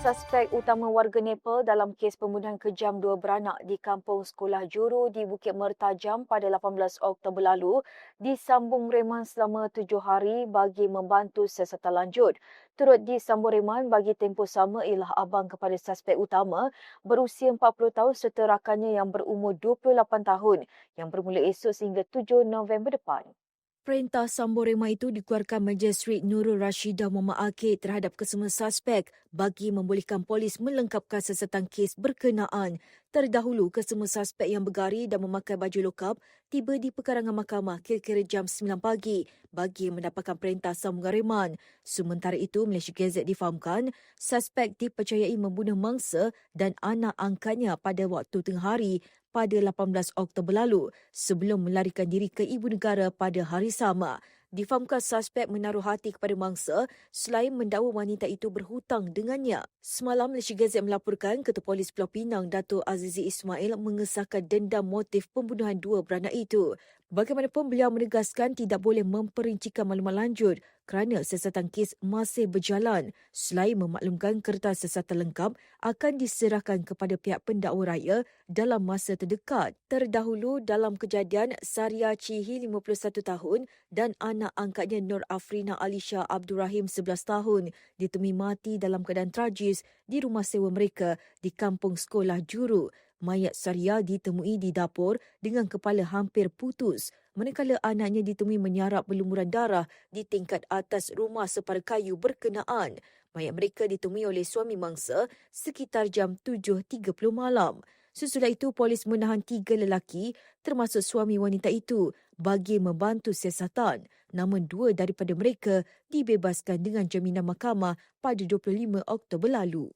Suspek utama warga Nepal dalam kes pembunuhan kejam dua beranak di kampung sekolah Juru di Bukit Mertajam pada 18 Oktober lalu disambung reman selama tujuh hari bagi membantu siasatan lanjut. Turut disambung reman bagi tempoh sama ialah abang kepada suspek utama berusia 40 tahun serta rakannya yang berumur 28 tahun yang bermula esok sehingga 7 November depan. Perintah sambung rema itu dikeluarkan Magistrate Nurul Rashidah Muhammad Akid terhadap kesemua suspek bagi membolehkan polis melengkapkan sesetan kes berkenaan. Terdahulu, kesemua suspek yang bergari dan memakai baju lokap tiba di pekarangan mahkamah kira-kira jam 9 pagi bagi mendapatkan perintah sambungan reman. Sementara itu, Malaysia Gazette difahamkan, suspek dipercayai membunuh mangsa dan anak angkatnya pada waktu tengah hari pada 18 Oktober lalu sebelum melarikan diri ke ibu negara pada hari sama. Difahamkan suspek menaruh hati kepada mangsa selain mendakwa wanita itu berhutang dengannya. Semalam Malaysia Gazette melaporkan Ketua Polis Pulau Pinang Dato' Azizi Ismail mengesahkan dendam motif pembunuhan dua beranak itu. Bagaimanapun beliau menegaskan tidak boleh memperincikan maklumat lanjut kerana siasatan kes masih berjalan selain memaklumkan kertas siasatan lengkap akan diserahkan kepada pihak pendakwa raya dalam masa terdekat. Terdahulu dalam kejadian Saria Cihi 51 tahun dan anak angkatnya Nur Afrina Alisha Abdul Rahim 11 tahun ditemui mati dalam keadaan tragis di rumah sewa mereka di kampung sekolah Juru. Mayat Saria ditemui di dapur dengan kepala hampir putus, manakala anaknya ditemui menyarap berlumuran darah di tingkat atas rumah separa kayu berkenaan. Mayat mereka ditemui oleh suami mangsa sekitar jam 7.30 malam. Sesudah itu, polis menahan tiga lelaki termasuk suami wanita itu bagi membantu siasatan. Namun dua daripada mereka dibebaskan dengan jaminan mahkamah pada 25 Oktober lalu.